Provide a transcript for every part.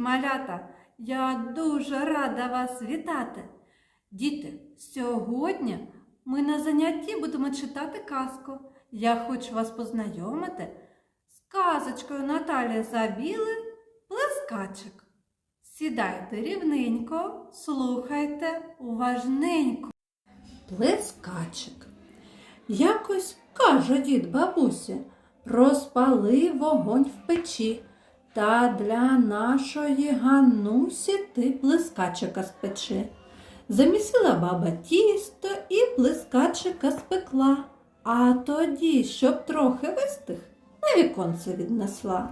малята! Я дуже рада вас вітати. Діти, сьогодні ми на занятті будемо читати казку. Я хочу вас познайомити з казочкою Наталії Забіли Плескачик. Сідайте рівненько, слухайте уважненько. Плескачик. Якось каже дід бабусі, розпали вогонь в печі. Та для нашої Ганусі ти плескачика спечи. Замісила баба тісто і плескачика спекла, а тоді, щоб трохи вистих, на віконце віднесла.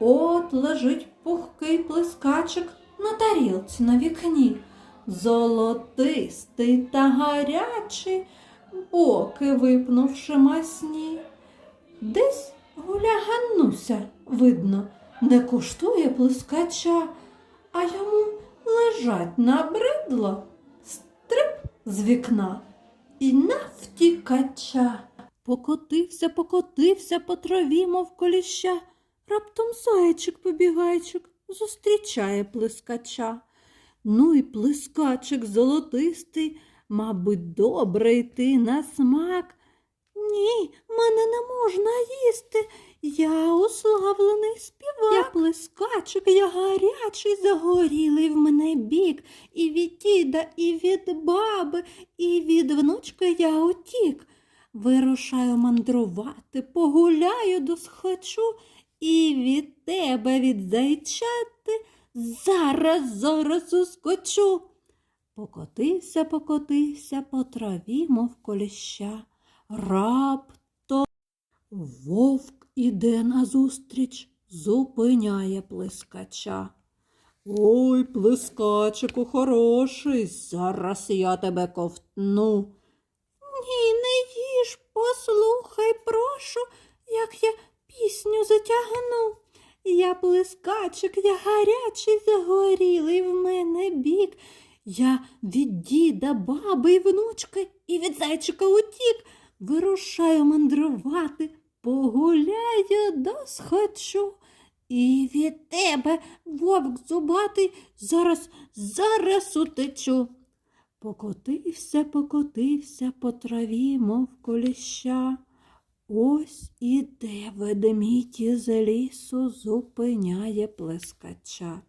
От лежить пухкий плескачик на тарілці на вікні, золотистий та гарячий, боки випнувши масні. Десь гуля Ганнуся, видно, не коштує плескача, а йому лежать набридло, стрип з вікна і навтікача. Покотився, покотився по траві, мов коліща. Раптом зайчик побігайчик зустрічає плескача. Ну і плескачик золотистий, мабуть, добре йти на смак. Ні, мене не можна їсти. Я уславлений співак. Я плескачик, я гарячий, загорілий в мене бік. І від діда, і від баби, і від внучки я утік. Вирушаю мандрувати, погуляю досхочу, і від тебе від зайчати зараз, зараз ускочу. Покотився, покотився по траві, мов коліща. Раптом вовк іде назустріч, зупиняє плескача. Ой, плескачику хороший, зараз я тебе ковтну. Ні, не їж, послухай, прошу, як я пісню затягну. Я плескачик, я гарячий, загорілий в мене бік. Я від діда, баби і внучки, і від зайчика утік. Вирушаю мандрувати, погуляю досхочу. І від тебе, вовк зубатий, зараз, зараз утечу. Покотився, покотився по траві, мов коліща. Ось іде ведмідь із лісу, зупиняє плескача.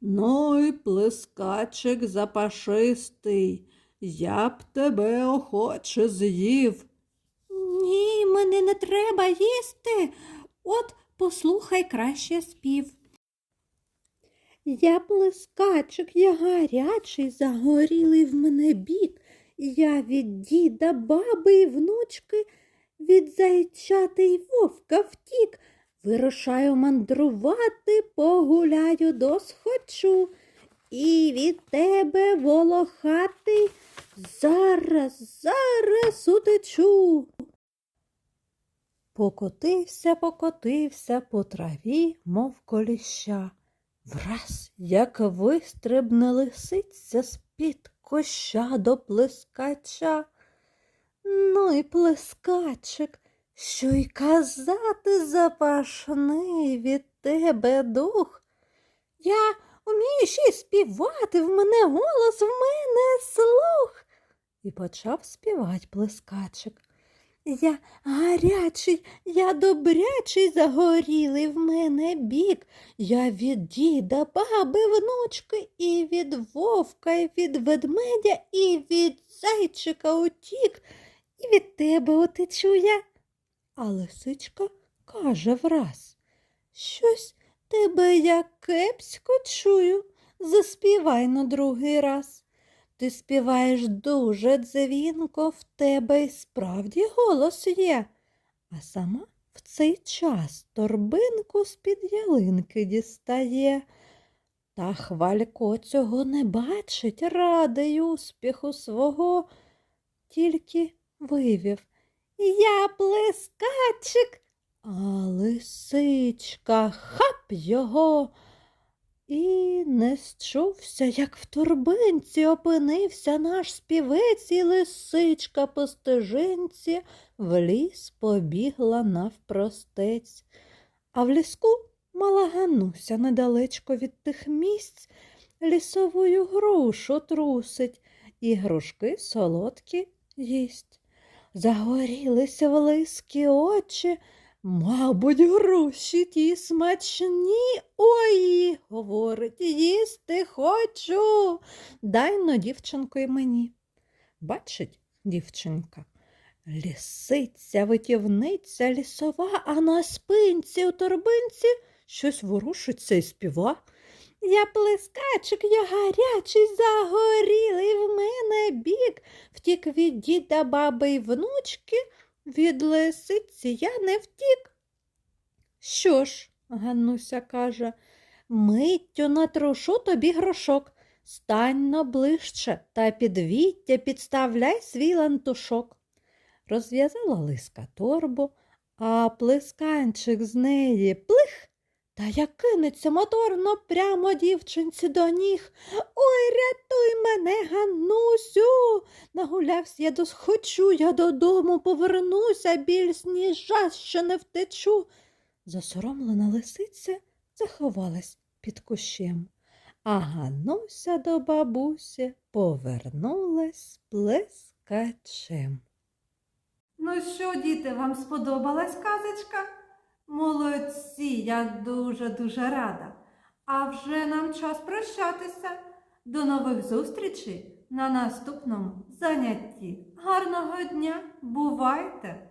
Ну й плескачик запашистий, я б тебе охоче з'їв. Мене не треба їсти. От послухай краще спів. Я плескачик, я гарячий, загорілий в мене бік. Я від діда, баби і внучки, від зайчати й вовка втік. Вирушаю мандрувати, погуляю досхочу. І від тебе волохатий зараз, зараз утечу. Покотився, покотився по траві, мов коліща. Враз, як вистрибне лисиця з-під коща до плескача. Ну і плескачик, що й казати запашний від тебе дух. Я умію ще й співати, в мене голос, в мене слух. І почав співати плескачик. Я гарячий, я добрячий, загорілий в мене бік. Я від діда, баби, внучки, і від вовка, і від ведмедя, і від зайчика утік, і від тебе отечу я. А лисичка каже враз, щось тебе я кепсько чую, заспівай на другий раз. Ти співаєш дуже дзвінко, в тебе й справді голос є. А сама в цей час торбинку з-під ялинки дістає. Та хвалько цього не бачить, радий успіху свого, тільки вивів. Я плескачик, а лисичка хап його. І не счувся, як в торбинці опинився наш співець і лисичка по стежинці в ліс побігла навпростець. А в ліску Мала Гануся недалечко від тих місць лісовою грушу трусить і грушки солодкі їсть. Загорілися в великі очі, мабуть, груші ті смачні. Ой, говорить, їсти хочу. Дай но, дівчинко, й мені. Бачить дівчинка, лісиця, витівниця лісова, а на спинці у торбинці щось ворушиться і співа. Я плескачик, я гарячий, загорілий в мене бік, втік від діда, баби й внучки, від лисиці я не втік. Що ж, Ганнуся каже, миттю натрушу тобі грошок. Стань но ближче та підвіття підставляй свій лантушок. Розв'язала лиска торбу, а плесканчик з неї плих, та як кинеться моторно прямо дівчинці до ніг. Ой, рятуй мене, Ганнусю. Нагулявся я досхочу, я додому повернуся, більш ніж що не втечу. Засоромлена лисиця заховалась під кущем, а Гануся до бабусі повернулась плескачем. Ну що, діти, вам сподобалась казочка? Молодці, я дуже-дуже рада. А вже нам час прощатися. До нових зустрічей на наступному занятті. Гарного дня! Бувайте!